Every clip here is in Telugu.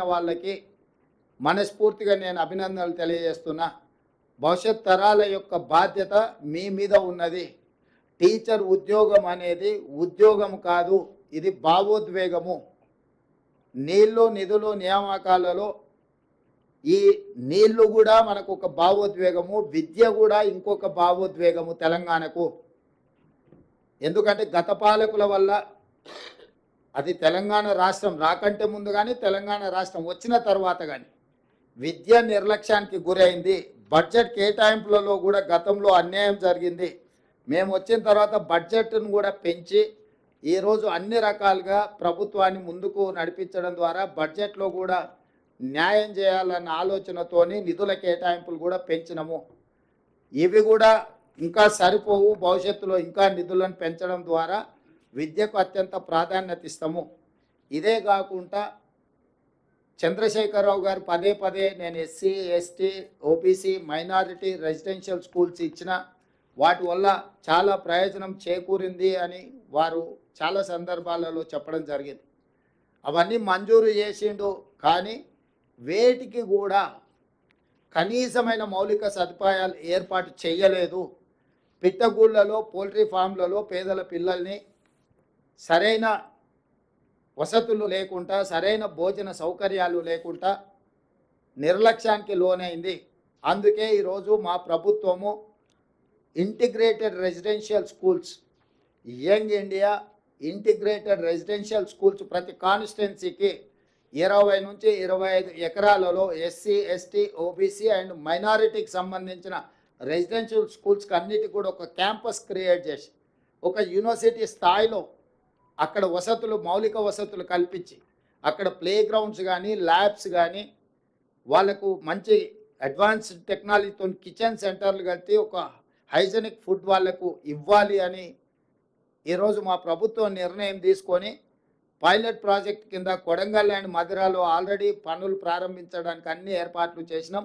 వాళ్ళకి మనస్ఫూర్తిగా నేను అభినందనలు తెలియజేస్తున్నా. భవిష్యత్ తరాల యొక్క బాధ్యత మీ మీద ఉన్నది. టీచర్ ఉద్యోగం అనేది ఉద్యోగం కాదు ఇది భావోద్వేగము. నీళ్ళు నిధులు నియామకాలలో ఈ నీళ్ళు కూడా మనకు ఒక భావోద్వేగము విద్య కూడా ఇంకొక భావోద్వేగము తెలంగాణకు. ఎందుకంటే గత పాలకుల వల్ల అది తెలంగాణ రాష్ట్రం రాకంటే ముందు కానీ తెలంగాణ రాష్ట్రం వచ్చిన తర్వాత కానీ విద్య నిర్లక్ష్యానికి గురైంది. బడ్జెట్ కేటాయింపులలో కూడా గతంలో అన్యాయం జరిగింది. మేము వచ్చిన తర్వాత బడ్జెట్ను కూడా పెంచి ఈరోజు అన్ని రకాలుగా ప్రభుత్వాన్ని ముందుకు నడిపించడం ద్వారా బడ్జెట్లో కూడా న్యాయం చేయాలన్న ఆలోచనతోని నిధుల కేటాయింపులు కూడా పెంచినము. ఇవి కూడా ఇంకా సరిపోవు భవిష్యత్తులో ఇంకా నిధులను పెంచడం ద్వారా విద్యకు అత్యంత ప్రాధాన్యత ఇస్తాము. ఇదే కాకుండా చంద్రశేఖరరావు గారు పదే పదే నేను SC ST OBC minority residential schools ఇచ్చిన వాటి వల్ల చాలా ప్రయోజనం చేకూరింది అని వారు చాలా సందర్భాలలో చెప్పడం జరిగింది. అవన్నీ మంజూరు చేసిండు కానీ వేటికి కూడా కనీసమైన మౌలిక సదుపాయాలు ఏర్పాటు చేయలేదు. పిట్టగూళ్ళలో పోల్ట్రీ ఫామ్లలో పేదల పిల్లల్ని సరైన వసతులు లేకుండా సరైన భోజన సౌకర్యాలు లేకుండా నిర్లక్ష్యానికి లోనైంది. అందుకే ఈరోజు మా ప్రభుత్వము integrated residential schools young India integrated residential schools ప్రతి కాన్స్టిట్యున్సీకి ఇరవై నుంచి ఇరవై ఐదు ఎకరాలలో ఎస్సీ ఎస్టీ ఓబీసీ అండ్ మైనారిటీకి సంబంధించిన రెసిడెన్షియల్ స్కూల్స్కి అన్నిటికి కూడా ఒక క్యాంపస్ క్రియేట్ చేసి ఒక యూనివర్సిటీ స్థాయిలో అక్కడ వసతులు మౌలిక వసతులు కల్పించి అక్కడ ప్లే గ్రౌండ్స్ కానీ ల్యాబ్స్ కానీ వాళ్ళకు మంచి అడ్వాన్స్డ్ టెక్నాలజీతో కిచెన్ సెంటర్లు కలిపి ఒక హైజెనిక్ ఫుడ్ వాళ్ళకు ఇవ్వాలి అని ఈరోజు మా ప్రభుత్వం నిర్ణయం తీసుకొని పైలట్ ప్రాజెక్ట్ కింద కొడంగల్ అండ్ మధురాలో ఆల్రెడీ పనులు ప్రారంభించడానికి అన్ని ఏర్పాట్లు చేసినాం.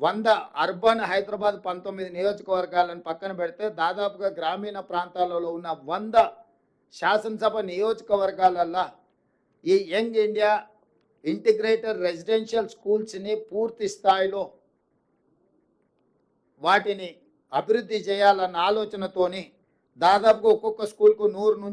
వంద అర్బన్ హైదరాబాద్ పంతొమ్మిది నియోజకవర్గాలను పక్కన పెడితే దాదాపుగా గ్రామీణ ప్రాంతాలలో ఉన్న వంద శాసనసభ నియోజకవర్గాలల్లో ఈ యంగ్ ఇండియా ఇంటిగ్రేటెడ్ రెసిడెన్షియల్ స్కూల్స్ని పూర్తి స్థాయిలో వాటిని అభివృద్ధి చేయాలన్న ఆలోచనతోని దాదాపుగా ఒక్కొక్క స్కూల్కు నూరు నుంచి